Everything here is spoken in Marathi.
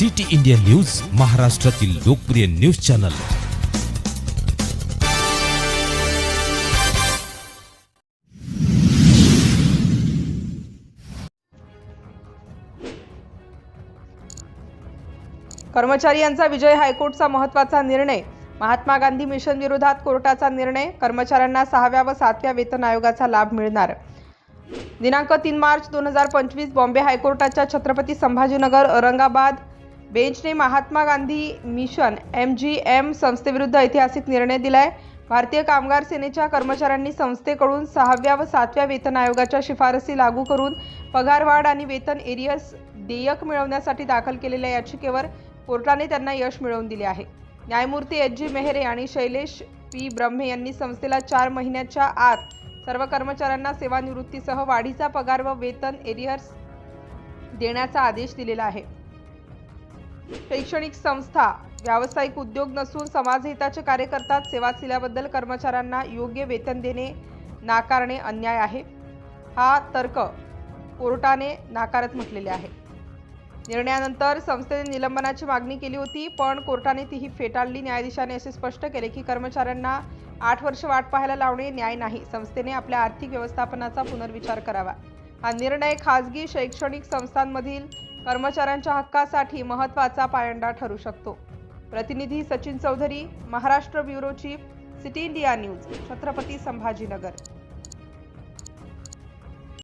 सिटी इंडिया न्यूज महाराष्ट्रातील लोकप्रिय न्यूज चॅनल. कर्मचारी यांचा विजय हायकोर्टचा महत्त्वाचा निर्णय. महात्मा गांधी मिशन विरोधात कोर्टाचा निर्णय. कर्मचाऱ्यांना सहाव्या व सातव्या वेतन आयोगाचा लाभ मिळणार. दिनांक तीन मार्च दोन हजार पंचवीस बॉम्बे हायकोर्टाच्या Chhatrapati Sambhajinagar Aurangabad बेंचने Mahatma Gandhi mission M G M संस्थेविरुद्ध ऐतिहासिक निर्णय दिलाय. भारतीय कामगार सेनेच्या कर्मचाऱ्यांनी संस्थेकडून सहाव्या व सातव्या वेतन आयोगाच्या शिफारसी लागू करून पगारवाढ आणि वेतन एरियस देयक मिळवण्यासाठी दाखल केलेल्या याचिकेवर कोर्टाने त्यांना यश मिळवून दिले आहे. न्यायमूर्ती एच जी मेहरे आणि शैलेश पी ब्रह्मे यांनी संस्थेला चार महिन्याच्या आत सर्व कर्मचाऱ्यांना सेवानिवृत्तीसह वाढीचा पगार व वेतन एरियर्स देण्याचा आदेश दिलेला आहे. शैक्षणिक संस्था व्यावसायिक उद्योग नसून समाजहिताचे कार्य करतात सेवा दिल्याबद्दल कर्मचाऱ्यांना योग्य वेतन देणे नाकारणे अन्याय आहे. हा तर्क कोर्टाने नाकारत म्हटलेले आहे. निर्णयानंतर संस्थेने निलंबनाची मागणी केली होती पण कोर्टाने तीही फेटाळली. न्यायाधीशाने असे स्पष्ट केले की कर्मचाऱ्यांना आठ वर्ष वाट पाहायला लावणे न्याय नाही. संस्थेने आपल्या आर्थिक व्यवस्थापनाचा पुनर्विचार करावा. हा निर्णय खाजगी शैक्षणिक संस्थांमधील कर्मचाऱ्यांच्या हक्कासाठी महत्त्वाचा पायंडा ठरू शकतो. प्रतिनिधी Sachin Chaudhari Maharashtra bureau chief city India news Chhatrapati Sambhajinagar.